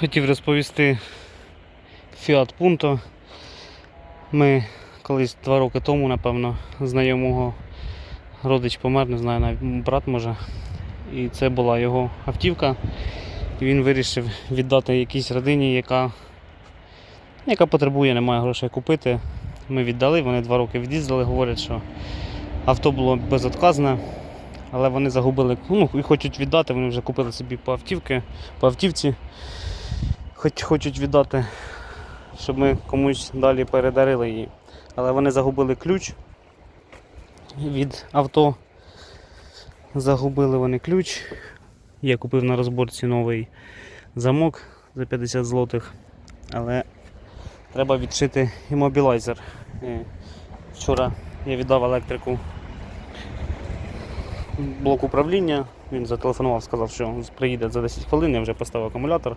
Хотів розповісти Fiat Punto. Ми колись два роки тому, напевно, знайомого родич помер, не знаю, навіть брат може. І це була його автівка. І він вирішив віддати якійсь родині, яка, яка потребує, немає грошей купити. Ми віддали, вони два роки від'їздили, говорять, що авто було безотказне, але вони загубили, ну і хочуть віддати, вони вже купили собі по автівки, по автівці. Хоч хочуть віддати, щоб ми комусь далі передарили її. Але вони загубили ключ від авто. Загубили вони ключ. Я купив на розборці новий замок за 50 злотих. Але треба відшити іммобілайзер. Е, Вчора я віддав електрику блок управління. Він зателефонував, сказав, що приїде за 10 хвилин, я вже поставив акумулятор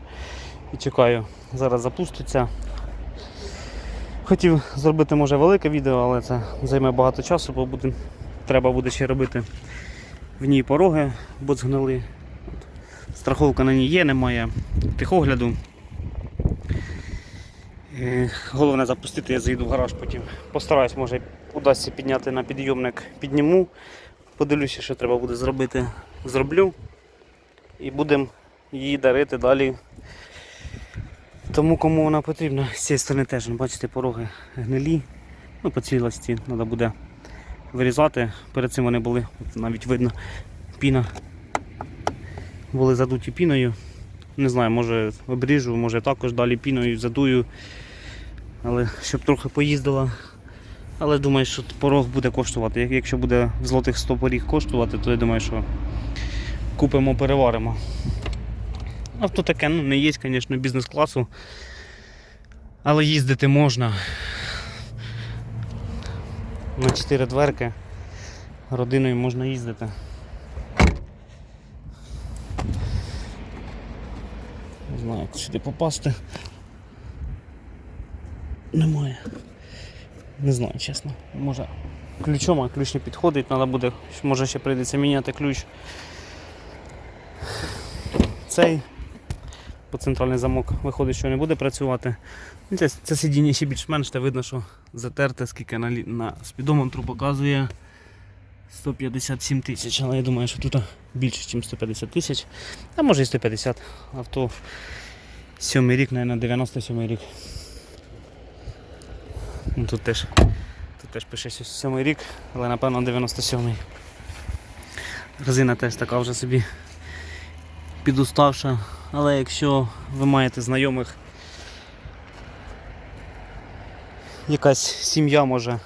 і чекаю. Зараз запуститься. Хотів зробити може велике відео, але це займе багато часу, бо буде, треба буде ще робити в ній пороги, бо згнили. Страховка на ній є, немає тихогляду. Е, Головне запустити, я заїду в гараж потім. Постараюсь, може удасться підняти на підйомник, підніму. Подивлюся, що треба буде зробити. Зроблю. І будемо її дарити далі. Тому кому вона потрібна, з цієї сторони теж, ну, бачите, пороги гнилі. Ну, по цілості треба буде вирізати. Перед цим вони були, навіть видно, піна. Були задуті піною. Не знаю, може обріжу, може також далі піною задую. Але щоб трохи поїздила. Але думаю, що порог буде коштувати. Якщо буде в злотих 100 поріг коштувати, то я думаю, що купимо, переваримо. Авто таке, ну не є, звісно, бізнес-класу. Але їздити можна. На 4 дверки. Родиною можна їздити. Не знаю, як сюди попасти. Немає. Не знаю, чесно. Може ключом, а ключ не підходить, треба буде, може ще прийдеться міняти ключ. Цей бо центральний замок виходить, що не буде працювати. Ну, Це, це сидіння ще більш-менш, та видно, що затерте, скільки на, на спідометру показує 157 тисяч, але я думаю, що тут більше, ніж 150 тисяч. А може і 150. Авто 7 рік, мабуть, 97 рік. Тут теж, тут теж пише 7 рік, але напевно 97-й. Резина теж така вже собі підуставша. Але якщо ви маєте знайомих, якась сім'я може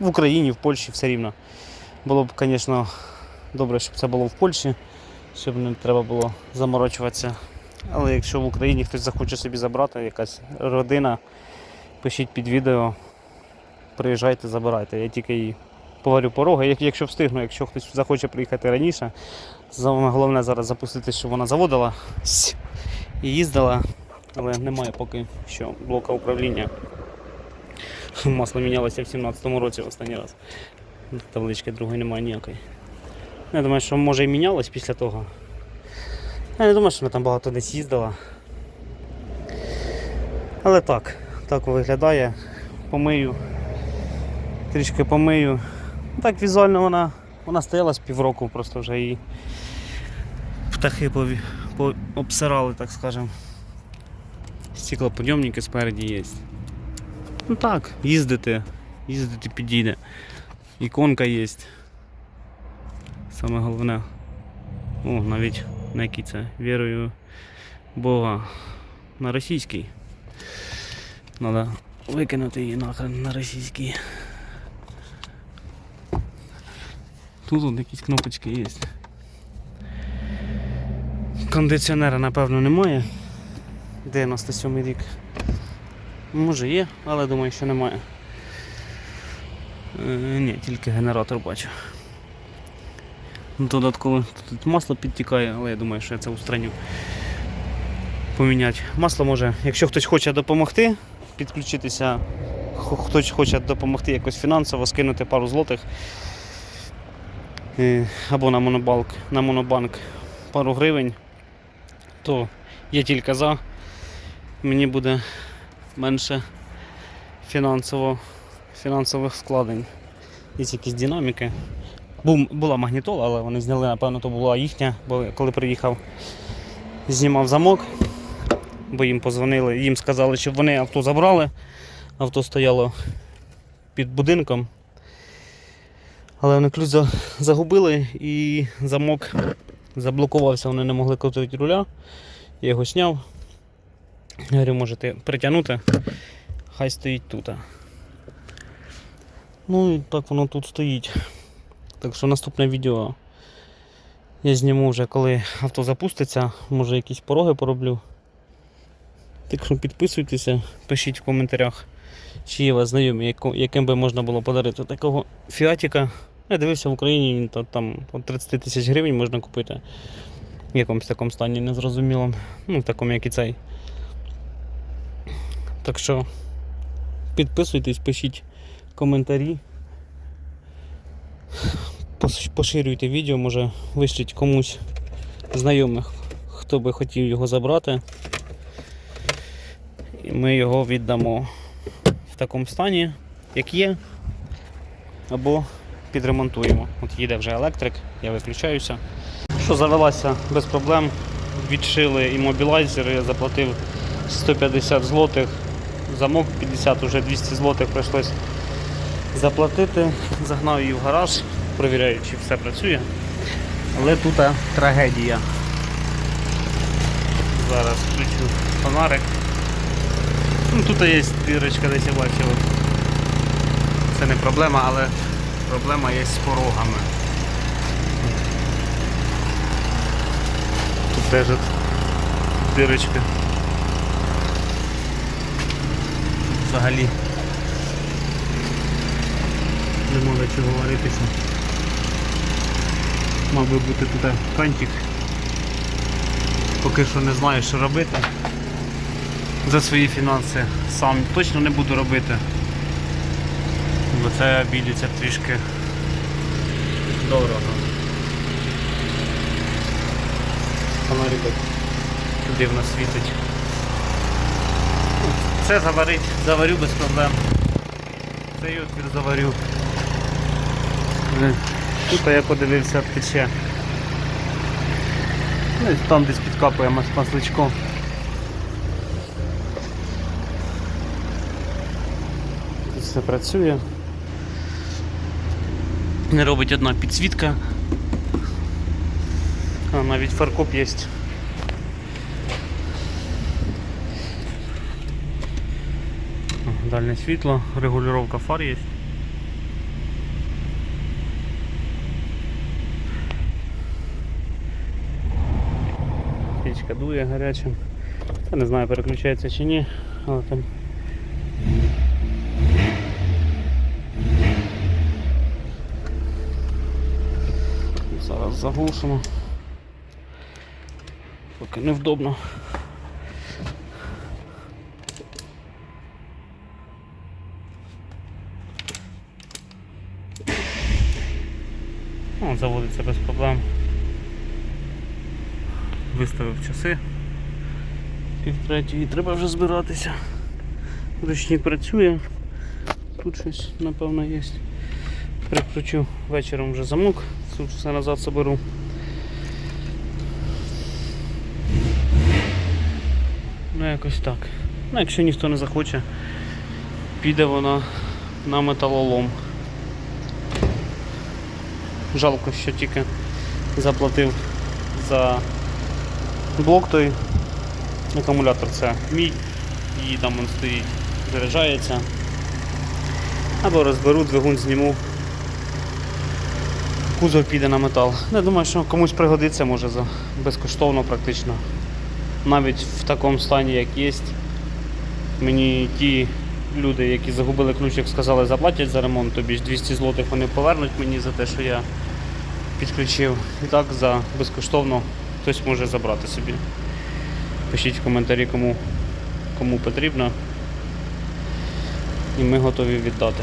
в Україні, в Польщі все рівно. Було б, звісно, добре, щоб це було в Польщі, щоб не треба було заморочуватися. Але якщо в Україні хтось захоче собі забрати, якась родина, пишіть під відео, приїжджайте, забирайте. Я тільки її поварю пороги, якщо встигну, якщо хтось захоче приїхати раніше. Головне зараз запустити, щоб вона заводила і їздила, але немає поки що блока управління. Масло мінялося в 17-му році в останній раз. Таблички другої немає ніякої. Я думаю, що може і мінялось після того. Я не думаю, що вона там багато десь їздила. Але так, так виглядає. Помию. Трішки помию. Так візуально вона, вона стояла з півроку, просто вже її птахи обсирали, так скажем. Стеклоподйомники спереді є. Ну так, їздити, їздити підійде. Іконка є. Саме головне. О, навіть на якій це вірою Бога на російський. Треба викинути її нахрен на російський. Тут от якісь кнопочки є. Кондиціонера, напевно, немає. 97 рік. Може є, але думаю, що немає. Е, ні, тільки генератор бачу. Додатково тут масло підтікає, але я думаю, що я це устраню. Поміняти. Масло може, якщо хтось хоче допомогти, підключитися, хтось хоче допомогти якось фінансово, скинути пару злотих. Е, або на монобанк, на монобанк пару гривень. то я тільки за. Мені буде менше фінансово, фінансових вкладень. Є якісь динаміки. Бу- була магнітола, але вони зняли, напевно, то була їхня, бо коли приїхав, знімав замок, бо їм позвонили, їм сказали, щоб вони авто забрали. Авто стояло під будинком. Але вони ключ загубили і замок заблокувався, вони не могли крутити руля. Я його зняв. Я говорю, можете притягнути, хай стоїть тут. Ну і так воно тут стоїть. Так що наступне відео я зніму вже коли авто запуститься, може якісь пороги пороблю. Так що підписуйтеся, пишіть в коментарях, чи є вас знайомі, яким би можна було подарити такого фіатіка. Я дивився в Україні, та- там от 30 тисяч гривень можна купити. В якомусь такому стані незрозумілому. Ну, в такому, як і цей. Так що підписуйтесь, пишіть коментарі. Поширюйте відео, може вишліть комусь знайомих, хто би хотів його забрати. Ми його віддамо в такому стані, як є, або підремонтуємо. От їде вже електрик, я виключаюся. Що завелася без проблем. Відшили іммобілайзер, я заплатив 150 злотих, замок 50, вже 200 злотих прийшлось заплатити. Загнав її в гараж, перевіряю, чи все працює. Але тут трагедія. Зараз включу фонарик. Ну, тут є дірочка, десь я бачив. Це не проблема, але проблема є з порогами. Тут теж от дирочка. Взагалі нема до чого варитися. Мав би бути тут кантик. Поки що не знаю, що робити. За свої фінанси сам точно не буду робити. Бо це обійдеться трішки дорого. Фонарик дивно світить. Це заварить, заварю без проблем. Цей отвір заварю. Тут я подивився тече. Ну, Там десь підкапує мас- масличко. Тут все працює. Не робить одна підсвітка. А, навіть фаркоп є. Дальне світло, регулювання фар є. Печка дує гарячим. Я не знаю, переключається чи ні, але там. Зараз заглушимо. Поки невдобно. Ну, заводиться без проблем. Виставив часи. Пів третьої треба вже збиратися. Ручник працює. Тут щось, напевно, є. Прикручу вечором вже замок, тут все назад соберу. Ну якось так. Ну, якщо ніхто не захоче, піде вона на металолом. Жалко, що тільки заплатив за блок той. Акумулятор це мій, і там він стоїть, заряджається. Або розберу, двигун зніму. Кузов піде на метал. Я думаю, що комусь пригодиться може за безкоштовно практично. Навіть в такому стані, як є. Мені ті люди, які загубили ключик, сказали, заплатять за ремонт, тобі ж 200 злотих вони повернуть мені за те, що я підключив. І так за безкоштовно хтось може забрати собі. Пишіть в коментарі, кому, кому потрібно. І ми готові віддати.